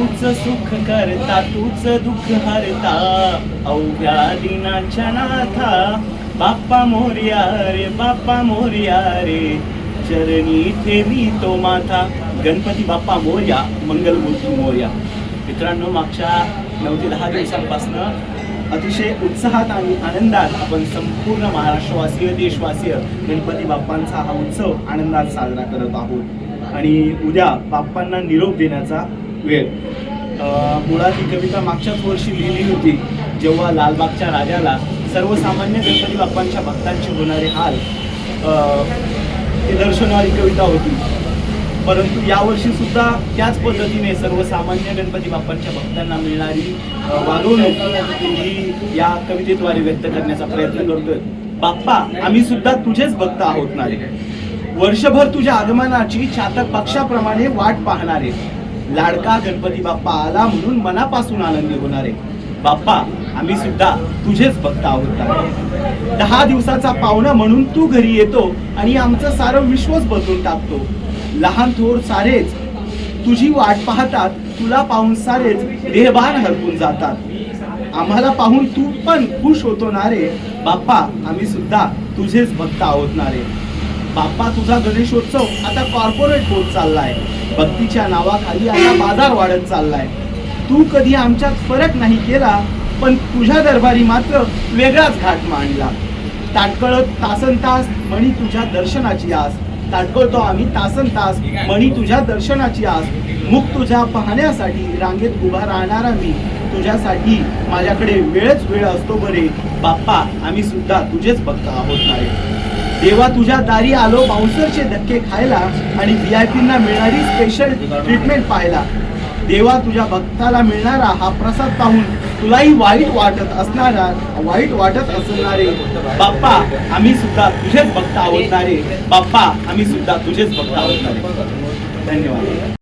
तूच सुख करता तूच दुःख हरता. अवघ्या दिनाच्या नाथा बाप्पा मोर्या रे बाप्पा मोर्या रे. चरणी ठेवी तो माथा गणपती बाप्पा मोर्या मंगलमूर्ती मोर्या. मित्रांनो मागच्या नऊ ते दहा दिवसांपासनं अतिशय उत्साहात आणि आनंदात आपण संपूर्ण महाराष्ट्रवासीय देशवासीय गणपती बाप्पांचा हा उत्सव आनंदात साजरा करत आहोत. आणि उद्या बाप्पांना निरोप देण्याचा वेळ. मुळात ही कविता मागच्याच वर्षी लिहिली होती जेव्हा लालबागच्या राजाला सर्वसामान्य गणपती बाप्पांच्या भक्तांचे होणारे हाल ते दर्शवणारी कविता होती. परंतु यावर्षी सुद्धा त्याच पद्धतीने सर्वसामान्य गणपती बाप्पांच्या भक्तांना मिळणारी वागवणूक ही या कवितेद्वारे व्यक्त करण्याचा प्रयत्न करतोय. बाप्पा आम्ही सुद्धा तुझेच भक्त आहोत नाही वर्षभर तुझ्या आगमनाची चातक पक्षाप्रमाणे वाट पाहणारे. लाडका गणपती बाप्पा आला म्हणून मनापासून आनंदी होणारे बाप्पा आम्ही सुद्धा तुझेच भक्त आहोत दहा दिवसाचा पाहुणा म्हणून तू घरी येतो आणि आमचं सारं विश्वच बदलून टाकतो. लहान थोर सारेच तुझी वाट पाहतात तुला पाहून सारेच देहभान हरपून जातात. आम्हाला पाहून तू पण खुश होतो ना रे. बाप्पा आम्ही सुद्धा तुझेच भक्त आहोत ना रे. बाप्पा तुझा गणेशोत्सव आता कॉर्पोरेट होत चाललाय. भक्तीच्या नावाखाली आता बाजार वाढत चाललाय. तू कधी आमच्यात फरक नाही केला पण तुझ्या दरबारी मात्र वेगळाच घाट मांडला. ताटकळत तासन तास म्हणी तुझ्या दर्शनाची आस. ताटकळतो आम्ही तासन तास म्हणी तुझ्या दर्शनाची आस. मुख तुझ्या पाहण्यासाठी रांगेत उभा राहणारा मी. तुझ्यासाठी माझ्याकडे वेळच वेळ असतो बरे. बाप्पा आम्ही सुद्धा तुझेच भक्त आहोत नाही देवा तुझ्या दारी आलो बाउन्सरचे धक्के खायला आणि व्ही आय पीना मिळणारी स्पेशल ट्रीटमेंट पाहायला. देवा तुझ्या भक्ताला मिळणारा हा प्रसाद पाहून तुलाही वाईट वाटत असणारा वाईट वाटत असणारे. बाप्पा आम्ही सुद्धा तुझेच भक्त आहोत रे बाप्पा आम्ही सुद्धा तुझेच भक्त आहोत धन्यवाद.